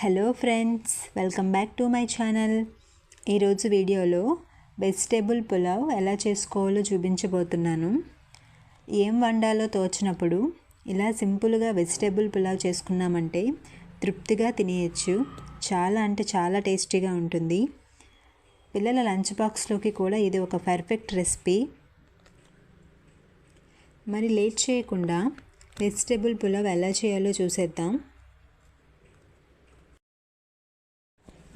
Hello friends welcome back to my channel ఈరోజు వీడియోలో vegetable pulao ఎలా చేసుకోవాలో చూపించబోతున్నాను. ఏం వండాలో తోచినప్పుడు ఇలా సింపుల్గా వెజిటేబుల్ పులావ్ చేసుకున్నామంటే తృప్తిగా తినేయచ్చు. చాలా అంటే చాలా టేస్టీగా ఉంటుంది. పిల్లల లంచ్ బాక్స్లోకి కూడా ఇది ఒక పర్ఫెక్ట్ రెసిపీ మరి లేట్ చేయకుండా వెజిటేబుల్ పులావ్ ఎలా చేయాలో చూసేద్దాం.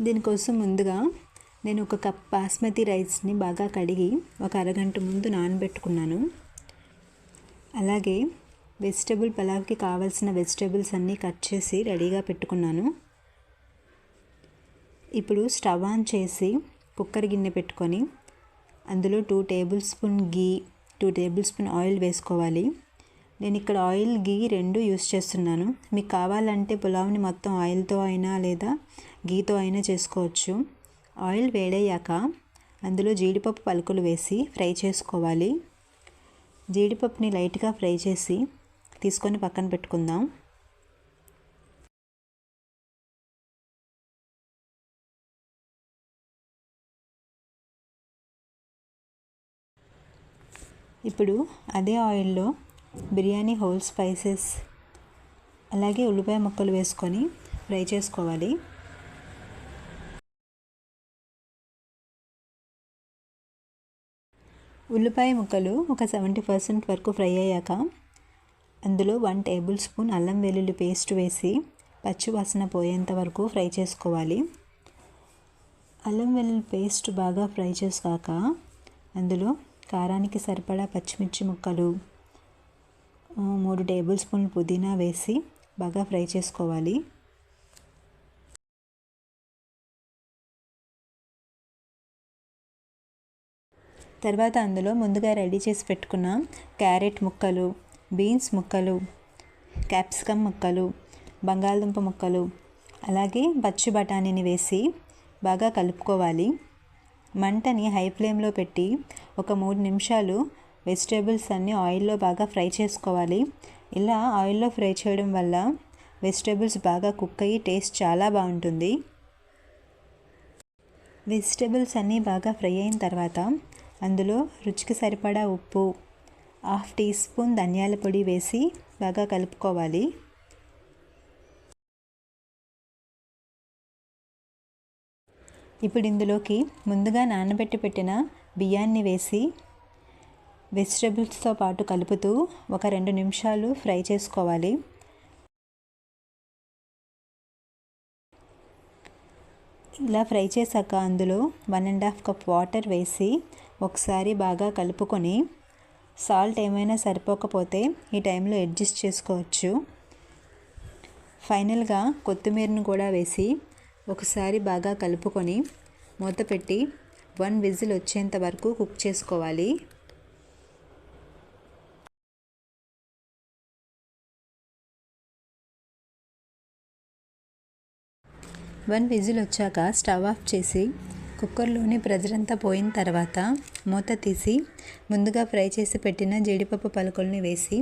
దీనికోసం ముందుగా నేను ఒక కప్ బాస్మతి రైస్ని బాగా కడిగి ఒక అరగంట ముందు నానబెట్టుకున్నాను. అలాగే వెజిటేబుల్ పలావ్కి కావాల్సిన వెజిటేబుల్స్ అన్నీ కట్ చేసి రెడీగా పెట్టుకున్నాను. ఇప్పుడు స్టవ్ ఆన్ చేసి కుక్కర్ గిన్నె పెట్టుకొని అందులో two tablespoon ghee two tablespoon oil వేసుకోవాలి. నేను ఇక్కడ ఆయిల్ గీ రెండు యూస్ చేస్తున్నాను. మీకు కావాలంటే పులావ్ని మొత్తం ఆయిల్తో అయినా లేదా గీతో అయినా చేసుకోవచ్చు. ఆయిల్ వేడయ్యాక అందులో జీడిపప్పు పలుకులు వేసి ఫ్రై చేసుకోవాలి. జీడిపప్పుని లైట్గా ఫ్రై చేసి తీసుకొని పక్కన పెట్టుకుందాం. ఇప్పుడు అదే ఆయిల్లో బిర్యానీ హోల్ స్పైసెస్ అలాగే ఉల్లిపాయ ముక్కలు వేసుకొని ఫ్రై చేసుకోవాలి. ఉల్లిపాయ ముక్కలు ఒక సెవెంటీ పర్సెంట్ వరకు ఫ్రై అయ్యాక అందులో వన్ టేబుల్ స్పూన్ అల్లం వెల్లుల్లి పేస్ట్ వేసి పచ్చి వాసన పోయేంత వరకు ఫ్రై చేసుకోవాలి. అల్లం వెల్లుల్లి పేస్ట్ బాగా ఫ్రై చేసాక అందులో కారానికి సరిపడా పచ్చిమిర్చి ముక్కలు మూడు టేబుల్ స్పూన్ పుదీనా వేసి బాగా ఫ్రై చేసుకోవాలి. తర్వాత అందులో ముందుగా రెడీ చేసి పెట్టుకున్న క్యారెట్ ముక్కలు బీన్స్ ముక్కలు క్యాప్సికమ్ ముక్కలు బంగాళదుంప ముక్కలు అలాగే పచ్చి బఠానీని వేసి బాగా కలుపుకోవాలి. మంటని హై ఫ్లేమ్లో పెట్టి ఒక మూడు నిమిషాలు వెజిటేబుల్స్ అన్నీ ఆయిల్లో బాగా ఫ్రై చేసుకోవాలి. ఇలా ఆయిల్లో ఫ్రై చేయడం వల్ల వెజిటేబుల్స్ బాగా కుక్ అయ్యి టేస్ట్ చాలా బాగుంటుంది. వెజిటేబుల్స్ అన్నీ బాగా ఫ్రై అయిన తర్వాత అందులో రుచికి సరిపడా ఉప్పు హాఫ్ టీ స్పూన్ ధనియాల పొడి వేసి బాగా కలుపుకోవాలి. ఇప్పుడు ఇందులోకి ముందుగా నానబెట్టి పెట్టిన బియ్యాన్ని వేసి వెజిటబుల్స్తో పాటు కలుపుతూ ఒక రెండు నిమిషాలు ఫ్రై చేసుకోవాలి. ఇలా ఫ్రై చేశాక అందులో one and half cup water వేసి ఒకసారి బాగా కలుపుకొని సాల్ట్ ఏమైనా సరిపోకపోతే ఈ టైంలో అడ్జస్ట్ చేసుకోవచ్చు. ఫైనల్గా కొత్తిమీరను కూడా వేసి ఒకసారి బాగా కలుపుకొని మూత పెట్టి వన్ విజిల్ వచ్చేంత వరకు కుక్ చేసుకోవాలి. వన్ విజిల్ వచ్చాక స్టవ్ ఆఫ్ చేసి కుక్కర్లోని ప్రెజర్ అంతా పోయిన తర్వాత మూత తీసి ముందుగా ఫ్రై చేసి పెట్టిన జీడిపప్పు పలుకుల్ని వేసి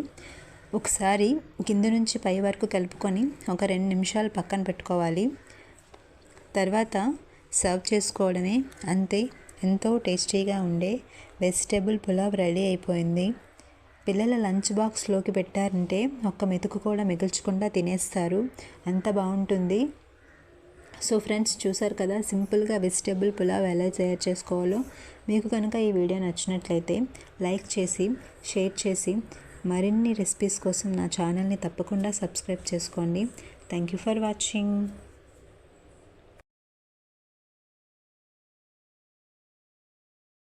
ఒకసారి కింద నుంచి పై వరకు కలుపుకొని ఒక రెండు నిమిషాలు పక్కన పెట్టుకోవాలి. తర్వాత సర్వ్ చేసుకోవడమే అంతే. ఎంతో టేస్టీగా ఉండే వెజిటేబుల్ పులావ్ రెడీ అయిపోయింది. పిల్లల లంచ్ బాక్స్లోకి పెట్టారంటే ఒక్క మెతుకు కూడా మిగుల్చకుండా తినేస్తారు. అంత బాగుంటుంది. సో ఫ్రెండ్స్ చూసారు కదా సింపుల్గా వెజిటేబుల్ పులావ్ ఎలా తయారు చేసుకోవాలో. మీకు కనుక ఈ వీడియో నచ్చినట్లయితే లైక్ చేసి షేర్ చేసి మరిన్ని రెసిపీస్ కోసం నా ఛానల్ని తప్పకుండా సబ్స్క్రైబ్ చేసుకోండి. Thank you for watching.